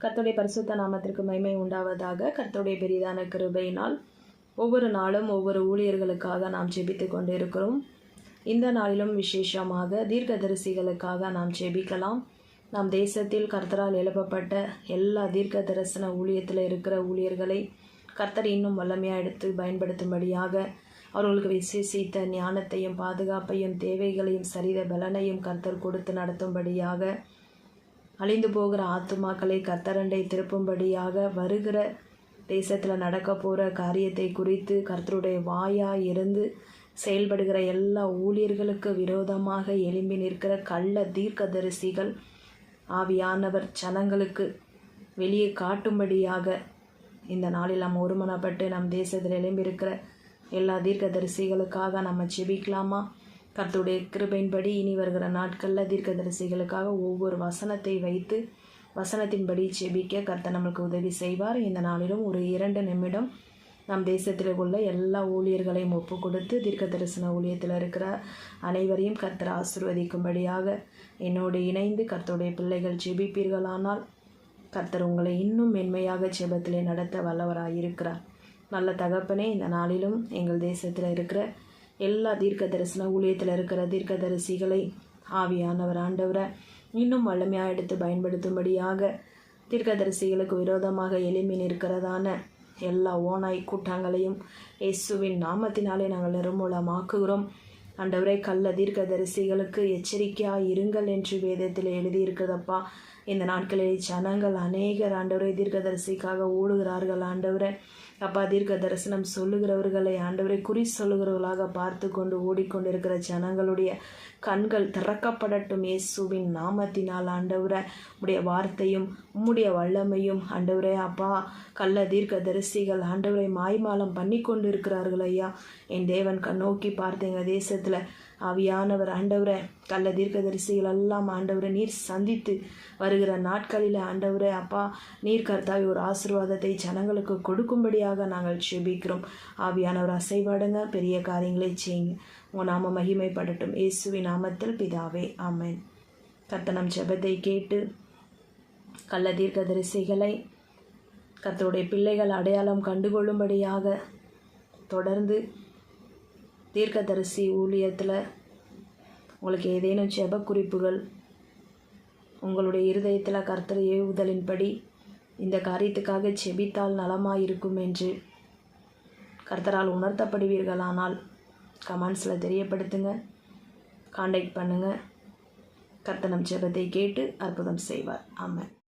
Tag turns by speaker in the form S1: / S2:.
S1: கர்த்தருடைய பரிசுத்த நாமத்திற்கு மைமை உண்டாவதாக கர்த்தருடைய பெரிதான கிருபையினால் ஒவ்வொரு நாளும் ஒவ்வொரு ஊழியர்களுக்காக நாம் ஜெபித்து கொண்டு இருக்கிறோம் இந்த நாளிலும் விசேஷமாக தீர்க்கதரிசிகளுக்காக நாம் ஜெபிக்கலாம். நம் தேசத்தில் கர்த்தரால் எழுப்பப்பட்ட எல்லா தீர்க்க தரிசன ஊழியத்தில் இருக்கிற ஊழியர்களை கர்த்தர் இன்னும் வல்லமையாக எடுத்து பயன்படுத்தும்படியாக அவர்களுக்கு விசேஷித்த ஞானத்தையும் பாதுகாப்பையும் தேவைகளையும் சரித பலனையும் கர்த்தர் கொடுத்து நடத்தும்படியாக அழிந்து போகிற ஆத்துமாக்களை கத்தரண்டை திருப்பும்படியாக வருகிற தேசத்தில் நடக்க போகிற காரியத்தை குறித்து கர்த்தருடைய வாயாக இருந்து செயல்படுகிற எல்லா ஊழியர்களுக்கு விரோதமாக எழும்பி நிற்கிற கள்ள தீர்க்கதரிசிகள் ஆவியானவர் ஜனங்களுக்கு வெளியே காட்டும்படியாக இந்த நாளில் நாம் ஒருமனப்பட்டு நம் தேசத்தில் எழும்பியிருக்கிற எல்லா தீர்க்கதரிசிகளுக்காக நம்ம செபிக்கலாமா கர்த்தருடைய கிருபையின்படி இனி வருகிற நாட்களில் தீர்க்கதரிசிகளுக்காக ஒவ்வொரு வசனத்தை வைத்து வசனத்தின்படி ஜெபிக்க கர்த்தர் நம்மளுக்கு உதவி செய்வார். இந்த நாளிலும் ஒரு இரண்டு நிமிடம் நம் தேசத்தில் உள்ள எல்லா ஊழியர்களையும் ஒப்பு கொடுத்து தீர்க்க தரிசன ஊழியத்தில் இருக்கிற அனைவரையும் கர்த்தர் ஆசிர்வதிக்கும்படியாக என்னோடு இணைந்து கர்த்தருடைய பிள்ளைகள் ஜெபிப்பீர்களானால் கர்த்தர் உங்களை இன்னும் மென்மையாக செபத்திலே நடத்த வல்லவராக இருக்கிறார் நல்ல தகப்பனே இந்த நாளிலும் எங்கள் தேசத்தில் இருக்கிற எல்லா தீர்க்க தரிசன ஊழியத்தில் இருக்கிற தீர்க்கதரிசிகளை ஆவியானவர் ஆண்டவரை இன்னும் வல்லமையாக எடுத்து பயன்படுத்தும்படியாக தீர்க்கதரிசிகளுக்கு விரோதமாக எழும்பி நிற்கிறதான எல்லா ஓனாய் கூட்டங்களையும் இயேசுவின் நாமத்தினாலே நாங்கள் நிர்மூலமாக்குகிறோம். ஆண்டவரை கள்ள தீர்க்கதரிசிகளுக்கு எச்சரிக்கையாக இருங்கள் என்று வேதத்தில் எழுதியிருக்கிறதப்பா. இந்த நாட்களில் ஜனங்கள் அநேகர் ஆண்டவரை தீர்க்கதரிசிக்காக ஓடுகிறார்கள் ஆண்டவரை. அப்பா தீர்க்க தரிசனம் சொல்லுகிறவர்களை ஆண்டவரை குறி சொல்லுகிறவர்களாக பார்த்து கொண்டு ஓடிக்கொண்டிருக்கிற ஜனங்களுடைய கண்கள் திறக்கப்படட்டும் இயேசுவின் நாமத்தினால் ஆண்டவரை. உடைய வார்த்தையும் உம்முடைய வல்லமையும் ஆண்டவரே அப்பா கள்ள தீர்க்க தரிசிகள் ஆண்டவரை மாய்மாலம் பண்ணி கொண்டு இருக்கிறார்கள் ஐயா. என் தேவன் கண்ணோக்கி பார்த்து எங்கள் தேசத்தில் ஆவியானவர் ஆண்டவரை கள்ள தீர்க்கதரிசிகள் எல்லாம் ஆண்டவரை நீர் சந்தித்து வருகிற நாட்களில் ஆண்டவரே அப்பா நீர் கர்த்தாவி ஒரு ஆசிர்வாதத்தை ஜனங்களுக்கு கொடுக்கும்படியாக நாங்கள் செபிக்கிறோம் ஆவியானவர் அசைவாடுங்க பெரிய காரியங்களை செய்யுங்க. உங்கள் நாம மகிமைப்படட்டும். இயேசுவின் நாமத்தில் பிதாவே ஆமேன். கர்த்தனம் ஜெபத்தை கேட்டு கள்ள தீர்க்கதரிசிகளை கர்த்தருடைய பிள்ளைகள் அடையாளம் கண்டுகொள்ளும்படியாக தொடர்ந்து தீர்க்கதரிசி ஊழியத்தில் உங்களுக்கு ஏதேனும் செப குறிப்புகள் உங்களுடைய இருதயத்தில் கர்த்தர் ஏவுதலின்படி இந்த காரியத்துக்காக செபித்தால் நலமாக இருக்கும் என்று கர்த்தரால் உணர்த்தப்படுவீர்களானால் கமெண்ட்ஸில் தெரியப்படுத்துங்க காண்டாக்ட் பண்ணுங்கள் கர்த்தனம் ஜெபத்தை கேட்டு அற்புதம் செய்வார். ஆமாம்